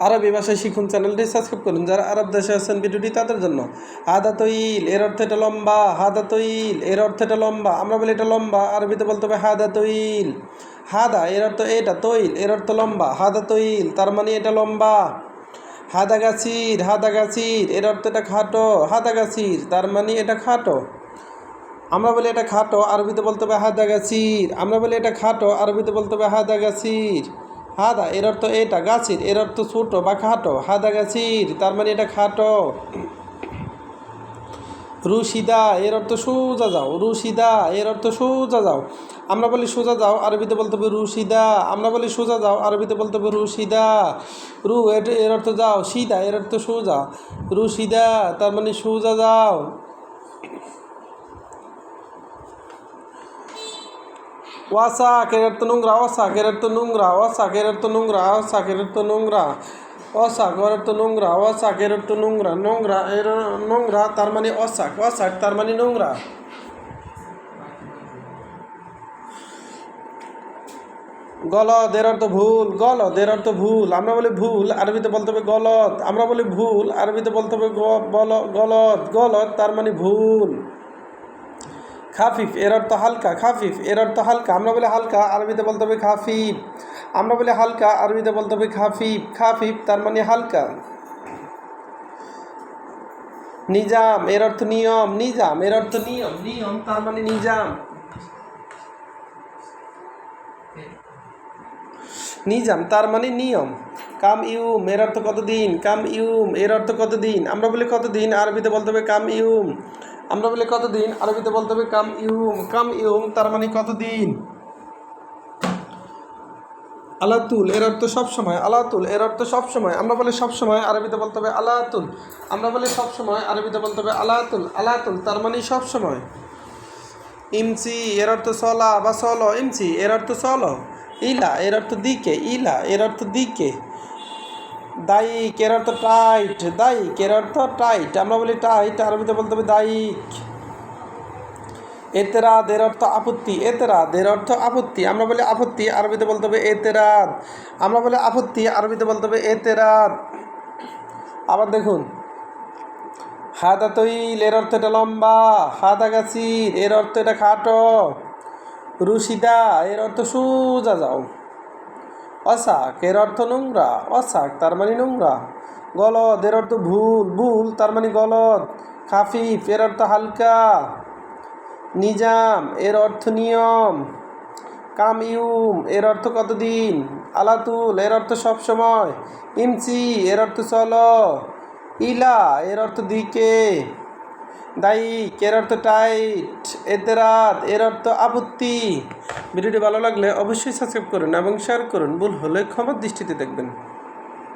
আরবি ভাষায় শিখুন চ্যানেলটি সাবস্ক্রাইব করুন। যারা আরব দেশে আছেন ভিডিওটি তাদের জন্য। হাদা তৈল এর অর্থ এটা লম্বা। হাদা তৈল এর অর্থ এটা লম্বা। আমরা বলি এটা লম্বা, আরবিতে বলতে হবে হাদা তৈল হাদা, এর অর্থ এটা, তৈল, এর অর্থ লম্বা। হাদা তৈল তার মানে এটা লম্বা। হাদা গাছির হাদা গাছির এর অর্থ এটা খাটো। হাদা গাছির তার মানে এটা খাটো। আমরা বলি এটা খাটো, আরবিতে বলতে হবে হাদা গাছির আমরা বলি এটা খাটো, আরবিতে বলতে হবে হাদা গাছির হাদা এর অর্থ এটা, গাছির এর অর্থ ছোট বা খাটো। হাদা, গাছির, তার মানে এটা খাটো। রুশিদা এর অর্থ সোজা যাও, রুশিদা এর অর্থ সোজা যাও। আমরা বলি সোজা যাও, আরবিতে বলতে হবে রুশিদা। আমরা বলি সোজা যাও, আরবিতে বলতে হবে রুশিদা। রু, এর অর্থ যাও, সিদা এর অর্থ সোজা। রুশিদা, তার মানে সোজা যাও। তো নোংরা ওসা কেরার তো নোংরা নোংরা এর নোংরা, তার মানে অসাক অসাক তার মানে নোংরা। গলদ, এর অর্থ ভুল, গলদ, এর অর্থ ভুল, আমরা বলি ভুল, আরবিতে বলতে হবে গলত আমরা বলি ভুল, আরবিতে বলতে হবে গলত গলদ, তার মানে ভুল। খাফিফ এর অর্থ হালকা, খাফিফ এর অর্থ হালকা। আমরা বলি হালকা, আরবিতে বলতে হবে খাফিফ। আমরা বলি হালকা, আরবিতে বলতে হবে খাফিফ। খাফিফ তার মানে হালকা। নিজাম এর অর্থ নিয়ম, নিজাম এর অর্থ নিয়ম নিয়ম তার মানে নিজাম। নিজাম তার মানে নিয়ম। কাম ইউম এর অর্থ কতদিন? কাম ইউম এর অর্থ কতদিন? আমরা বলি কতদিন? আরবিতে বলতে হবে কাম ইউম। আমরা বলি কতদিন? আরবিতে বলতে হবে কাম ইউম। কাম ইউম তার মানে কতদিন? আলাতুল, এর অর্থ সবসময়। আলাতুল, এর অর্থ সবসময়। আমরা বলি সবসময়, আরবিতে বলতে হবে আলাতুল। আমরা বলি সবসময়, আরবিতে বলতে হবে আলাতুল। আলাতুল তার মানে সবসময়। ইমসি, এর অর্থ চলা বা চলো ইমসি, এর অর্থ চলো ইলা, এর অর্থ দিকে। ইলা, এর অর্থ দিকে। দায়িক এর অর্থ টাইট? দায়িক এর অর্থ টাইট? আমরা বলি টাইট, আরবিতে বলতে হবে দায়িক এতেরাদ এর অর্থ আপত্তি এতেরাদ এর অর্থ আপত্তি। আমরা বলি আপত্তি, আরবিতে বলতে হবে এতেরাদ। আমরা বলি আপত্তি, আরবিতে বলতে হবে এতেরাদ। আবার দেখুন, হাদা তৈল এর অর্থ এটা লম্বা, হাদা গাছির, এর অর্থ এটা খাটো। রুশিদা, এর অর্থ সোজা যাও অশাক এর অর্থ নোংরা অশাক তার মানে নোংরা। গলদ এর অর্থ ভুল ভুল তার মানে গলদ। খাফিফ এর অর্থ হালকা। নিজাম এর অর্থ নিয়ম। কামিউম এর অর্থ কতদিন? আলাতুল এর অর্থ সবসময় ইমসি এর অর্থ চলো ইলা এর অর্থ দিকে দায়িক এর অর্থ টাইট এতেরাত এর অর্থ আপত্তি। ভিডিওটি ভালো লাগলে অবশ্যই সাবস্ক্রাইব করুন এবং শেয়ার করুন। ভুল হলে ক্ষমার দৃষ্টিতে দেখবেন।